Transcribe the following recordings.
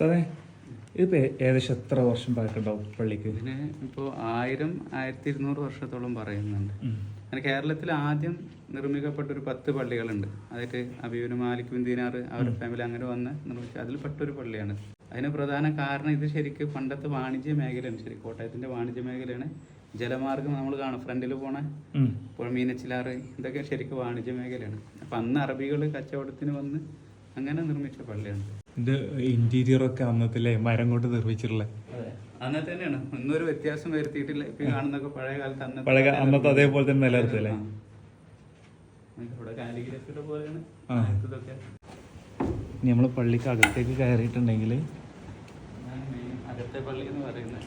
ഉസ്താദേ ഇതിപ്പോ ഏകദേശം എത്ര വർഷം പഴക്കുണ്ടാവും പള്ളിക്ക്? ഇതിന് ഇപ്പോൾ ആയിരം ആയിരത്തി ഇരുന്നൂറ് വർഷത്തോളം പറയുന്നുണ്ട്. അങ്ങനെ കേരളത്തിൽ ആദ്യം നിർമ്മിക്കപ്പെട്ട ഒരു പത്ത് പള്ളികളുണ്ട്. അതൊക്കെ അബീബിന് മാലിക് ദീനാർ അവരുടെ ഫാമിലി അങ്ങനെ വന്ന് നിർമ്മിച്ച അതിൽ പെട്ടൊരു പള്ളിയാണ്. അതിന് പ്രധാന കാരണം ഇത് ശരിക്കും പണ്ടത്തെ വാണിജ്യ മേഖലയാണ്. ശരി കോട്ടയത്തിന്റെ വാണിജ്യ മേഖലയാണ്. ജലമാർഗം നമ്മൾ കാണും. ഫ്രണ്ടിൽ പോണ. ഇപ്പോൾ മീനച്ചിലാറ് ഇതൊക്കെ ശരിക്കും വാണിജ്യ മേഖലയാണ്. അപ്പം അന്ന് അറബികൾ കച്ചവടത്തിന് വന്ന് അങ്ങനെ നിർമ്മിച്ച പള്ളിയാണ്. ഇത് ഇന്റീരിയർ ഒക്കെ അന്നത്തിലെ മരം കൊണ്ട് നിർമ്മിച്ചിട്ടുള്ള. അന്നത്തെ തന്നെയാണ് ഒന്നൊരു വ്യത്യാസം വരുത്തിയിട്ടില്ല. ഇപ്പൊ കാണുന്നൊക്കെ പഴയ കാലത്ത് അന്നത്തെ പഴയ അന്നത്തെ അതേപോലെ തന്നെ നിലനിർത്തല്ലേ. ഇവിടെ കാലിഗ്രഫിയുടെ പോലെയാണ്. ഇതൊക്കെ. ഇനി നമ്മൾ പള്ളിക്ക് അകത്തേക്ക് കയറിയിട്ടുണ്ടെങ്കിൽ അകത്തെ പള്ളി എന്ന് പറയുന്നത്.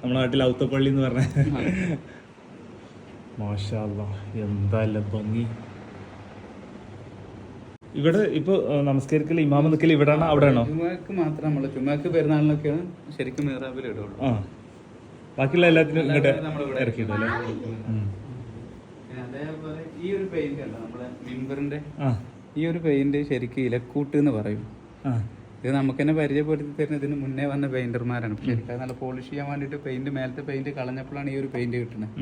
നമ്മുടെ നാട്ടിൽ ഔത്തപ്പള്ളി എന്ന് പറഞ്ഞ മാഷാ അല്ലാ, എന്താ ഭംഗി. ഇവിടെ ഇപ്പൊ ആ, നമസ്കരിക്കൽ ഇമാമ നിൽക്കൽ ഇവിടെയാണോ അവിടെയാണോ? ചുമക്ക് മാത്രം നമ്മൾ. ചുമക്ക് പെരുന്നാളിനൊക്കെയാണ് ശരിക്കും ഇടുള്ളൂ ആ. ബാക്കിയുള്ള എല്ലാത്തിനും ഇങ്ങോട്ട് നമ്മളിവിടെ ഇറക്കിയിടും അല്ലേ? അതേപോലെ ഈ ഒരു പെയിന്റ് അല്ല നമ്മളെ മിമ്പറിന്റെ ആ. ഈ ഒരു പെയിന്റ് ശരിക്കും ഇലക്കൂട്ട് എന്ന് പറയും. ഇത് നമുക്ക് തന്നെ പരിചയപ്പെടുത്തി തരുന്നതിന് മുന്നേ വന്ന പെയിന്റർമാരാണ് ശരിക്കും നല്ല പോളിഷ് ചെയ്യാൻ വേണ്ടിയിട്ട് പെയിന്റ് മേലത്തെ പെയിന്റ് കളഞ്ഞപ്പോഴാണ് ഈ ഒരു പെയിന്റ് കിട്ടുന്നത്.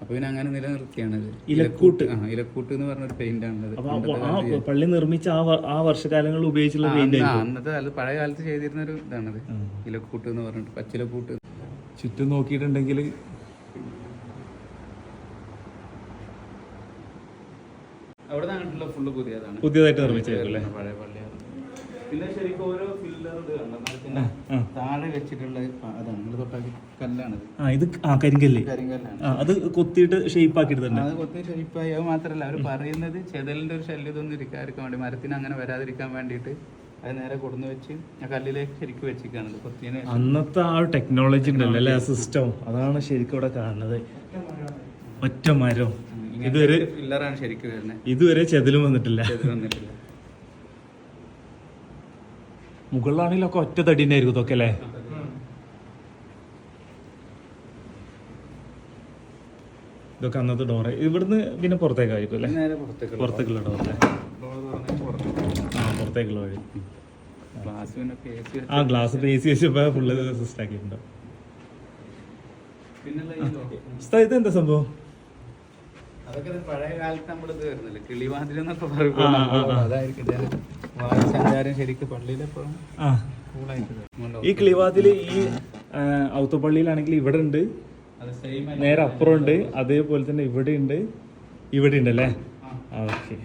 അപ്പൊ പിന്നെ അങ്ങനെ നിലനിർത്തിയാണത് ഇലക്കൂട്ട്. ആ ഇലക്കൂട്ട് എന്ന് പറഞ്ഞ പെയിന്റ് ആണത് അപ്പൊ ആ- ആ പള്ളി നിർമ്മിച്ച ആ വർഷകാലങ്ങളിൽ ഉപയോഗിച്ചുള്ള പെയിന്റ് അന്നത്തെ അത് പഴയ കാലത്ത് ചെയ്തിരുന്ന ഒരു ഇതാണത് ഇലക്കൂട്ട് എന്ന് പറഞ്ഞിട്ട് പച്ചിലക്കൂട്ട്. ചുറ്റും നോക്കിയിട്ടുണ്ടെങ്കിൽ അവിടെ നിന്നിട്ടുള്ള ഫുള്ള് പുതിയതാണ്. പുതിയതായിട്ട് നിർമ്മിച്ചത് പഴയ പള്ളിയാണ് പിന്നെ ശരിക്കും ഓരോ ഫില്ലർ ഇത് കണ്ടോ? മരത്തിന്റെ താഴെ വെച്ചിട്ടുള്ള അതാണ്. നിങ്ങൾ തൊട്ടാക്കി കല്ലാണത്. ആ ഇത് ആ കരിങ്കല്ല്. കരിങ്കല്ലാണ്. അത് കൊത്തിയിട്ട് ഷേപ്പ് ആക്കി അത് കൊത്തി ഷേപ്പ് അത് മാത്രല്ല അവർ പറയുന്നത് ചെതലിന്റെ ഒരു ശല്യം ഇതൊന്നും ഇരിക്കാതിരിക്കാൻ വേണ്ടി മരത്തിന് അങ്ങനെ വരാതിരിക്കാൻ വേണ്ടിട്ട് അത് നേരെ കൊടുന്ന് വെച്ച് ആ കല്ലിലേക്ക് ശരിക്കും വെച്ചിരിക്കുകയാണ് കൊത്തിന് അന്നത്തെ ആ ഒരു ടെക്നോളജി ഉണ്ടല്ലോ അല്ലെ ആ സിസ്റ്റം അതാണ് ശരിക്കും ഇവിടെ കാണുന്നത്. ഒറ്റ മരം. ഇതുവരെ ഫില്ലറാണ് ശരിക്കും വരുന്നത്. ഇതുവരെ ചെതിലും വന്നിട്ടില്ല. ചെതൽ വന്നിട്ടില്ല. മുകളിലാണെങ്കിലൊക്കെ ഒറ്റ തടി ആയിരിക്കും ഇതൊക്കെ അല്ലേ? ഇതൊക്കെ അന്നത്തെ ഡോറ് ഇവിടുന്ന് പിന്നെ പുറത്തേക്കായിരിക്കും അല്ലേ? പുറത്തേക്കുള്ള ഡോർ അല്ലേ? ആ പുറത്തേക്കുള്ള വഴി. ആ ഗ്ലാസ് പേസി വെച്ചപ്പോ ഫുള്ള് സിസ്റ്റം ആക്കിയിട്ടുണ്ടോ. ഇത് എന്താ സംഭവം? അതൊക്കെ പഴയ കാലത്ത് നമ്മൾ ഇത് വരുന്നില്ല? കിളിവാതിലെന്നൊക്കെ. പറയുമ്പോൾ അതായിരിക്കും. സഞ്ചാരം ശരിക്കും പള്ളിയിലെപ്പോഴും. ഈ കിളിവാതിൽ ഈ ഔത്തുപള്ളിയിലാണെങ്കിൽ ഇവിടെ ഉണ്ട് നേരെ അപ്പുറം ഉണ്ട്. അതേപോലെ തന്നെ ഇവിടെ ഉണ്ട് ഇവിടെ ഉണ്ട് അല്ലേ ഓക്കെ.